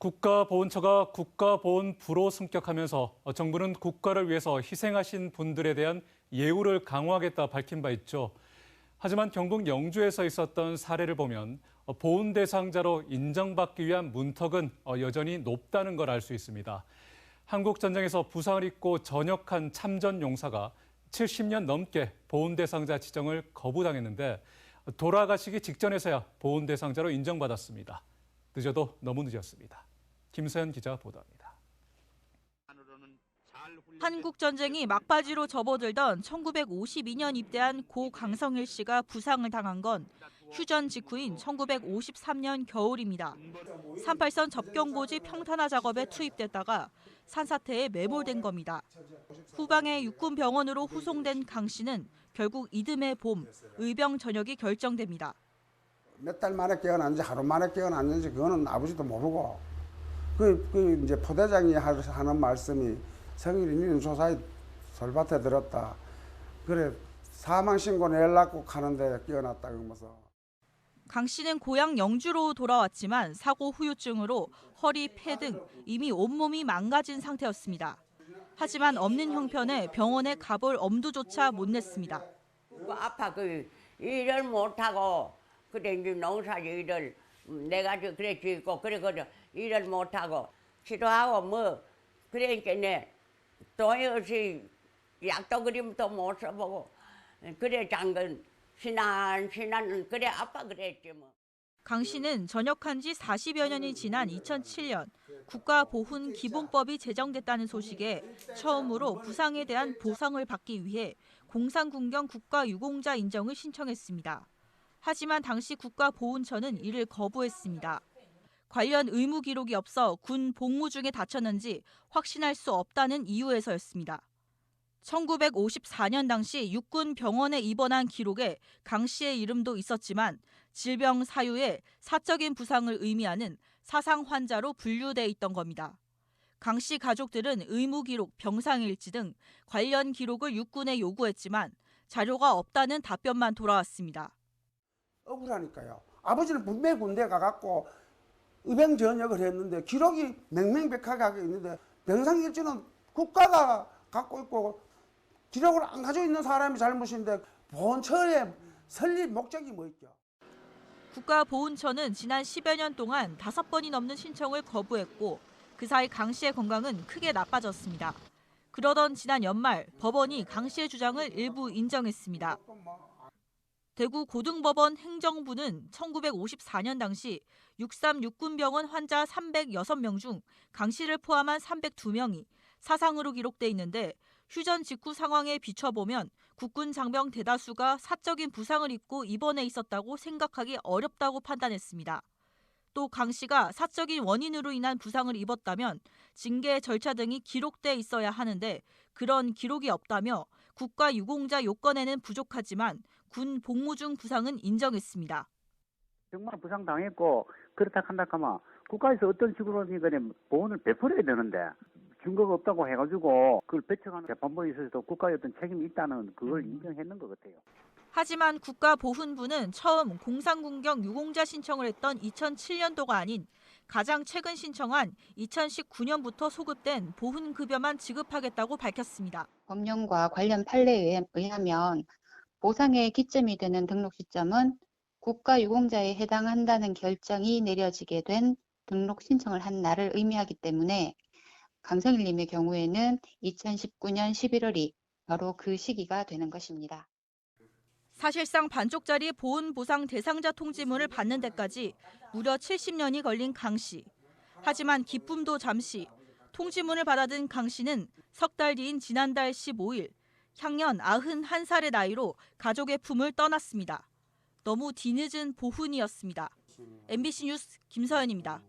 국가보훈처가 국가보훈부로 승격하면서 정부는 국가를 위해서 희생하신 분들에 대한 예우를 강화하겠다 밝힌 바 있죠. 하지만 경북 영주에서 있었던 사례를 보면 보훈 대상자로 인정받기 위한 문턱은 여전히 높다는 걸 알 수 있습니다. 한국 전쟁에서 부상을 입고 전역한 참전 용사가 70년 넘게 보훈 대상자 지정을 거부당했는데 돌아가시기 직전에서야 보훈 대상자로 인정받았습니다. 늦어도 너무 늦었습니다. 김서연 기자 보도합니다. 한국 전쟁이 막바지로 접어들던 1952년 입대한 고 강성일 씨가 부상을 당한 건 휴전 직후인 1953년 겨울입니다. 38선 접경고지 평탄화 작업에 투입됐다가 산사태에 매몰된 겁니다. 후방의 육군 병원으로 후송된 강 씨는 결국 이듬해 봄 의병 전역이 결정됩니다. 몇 달 만에 깨어났는지 하루 만에 깨어났는지 그거는 아버지도 모르고 그, 그 이제 포대장이 하- 하는 말씀이 성일이 니는 조사에 솔밭에 들었다. 그래 사망 신고 내려고 하는데 깨어났다 그러면서. 강 씨는 고향 영주로 돌아왔지만 사고 후유증으로 허리, 폐 등 이미 온몸이 망가진 상태였습니다. 하지만 없는 형편에 병원에 가볼 엄두조차 못 냈습니다. 그 아파 그 일을 못하고 그래 이제 농사 일을 음, 내가 저 그래 짓고 그래 그래 일을 못하고 치료하고 뭐 그러니까 내 돈이 없이 약도 또못 써보고 그래 장근 신한 신한 그래 아빠 그랬지 뭐. 강 씨는 전역한 지 40여 년이 지난 2007년 국가보훈 기본법이 제정됐다는 소식에 처음으로 부상에 대한 보상을 받기 위해 공산군경 국가유공자 인정을 신청했습니다. 하지만 당시 국가보훈처는 이를 거부했습니다. 관련 의무 기록이 없어 군 복무 중에 다쳤는지 확신할 수 없다는 이유에서였습니다. 1954년 당시 육군 병원에 입원한 기록에 강 씨의 이름도 있었지만 질병 사유에 사적인 부상을 의미하는 사상 환자로 분류돼 있던 겁니다. 강 씨 가족들은 의무 기록, 병상 일지 등 관련 기록을 육군에 요구했지만 자료가 없다는 답변만 돌아왔습니다. 억울하니까요. 아버지는 분명히 군대 가갖고 의병 전역을 했는데 기록이 맹맹백하게 있는데 병상일지는 국가가 갖고 있고 기록을 안 가지고 있는 사람이 잘못인데 본처의 설립 목적이 뭐 있죠? 국가보훈처는 지난 10여 년 동안 다섯 번이 넘는 신청을 거부했고 그 사이 강 씨의 건강은 크게 나빠졌습니다. 그러던 지난 연말 법원이 강 씨의 주장을 일부 인정했습니다. 대구 고등법원 행정부는 1954년 당시 63 육군병원 환자 306명 중 강 씨를 포함한 302명이 사상으로 기록돼 있는데 휴전 직후 상황에 비춰보면 국군 장병 대다수가 사적인 부상을 입고 입원해 있었다고 생각하기 어렵다고 판단했습니다. 또 강 씨가 사적인 원인으로 인한 부상을 입었다면 징계 절차 등이 기록돼 있어야 하는데 그런 기록이 없다며 국가 유공자 요건에는 부족하지만 군 복무 중 부상은 인정했습니다. 정말 부상 당했고 그렇다 한다 하면 국가에서 어떤 식으로든 간에 보훈을 베풀어야 되는데 증거가 없다고 해가지고 그걸 배척하는 재판부에 있어서도 국가의 어떤 책임이 있다는 그걸 인정했는 것 같아요. 하지만 국가보훈부는 처음 공산군경 유공자 신청을 했던 2007년도가 아닌 가장 최근 신청한 2019년부터 소급된 보훈급여만 지급하겠다고 밝혔습니다. 법령과 관련 판례에 의하면 보상의 기점이 되는 등록 시점은 국가 유공자에 해당한다는 결정이 내려지게 된 등록 신청을 한 날을 의미하기 때문에 강성일님의 경우에는 2019년 11월이 바로 그 시기가 되는 것입니다. 사실상 반쪽짜리 보훈 보상 대상자 통지문을 받는 데까지 무려 70년이 걸린 강 씨. 하지만 기쁨도 잠시 통지문을 받아든 강 씨는 석 달 뒤인 지난달 15일 향년 91살의 나이로 가족의 품을 떠났습니다. 너무 뒤늦은 보훈이었습니다. MBC 뉴스 김서연입니다.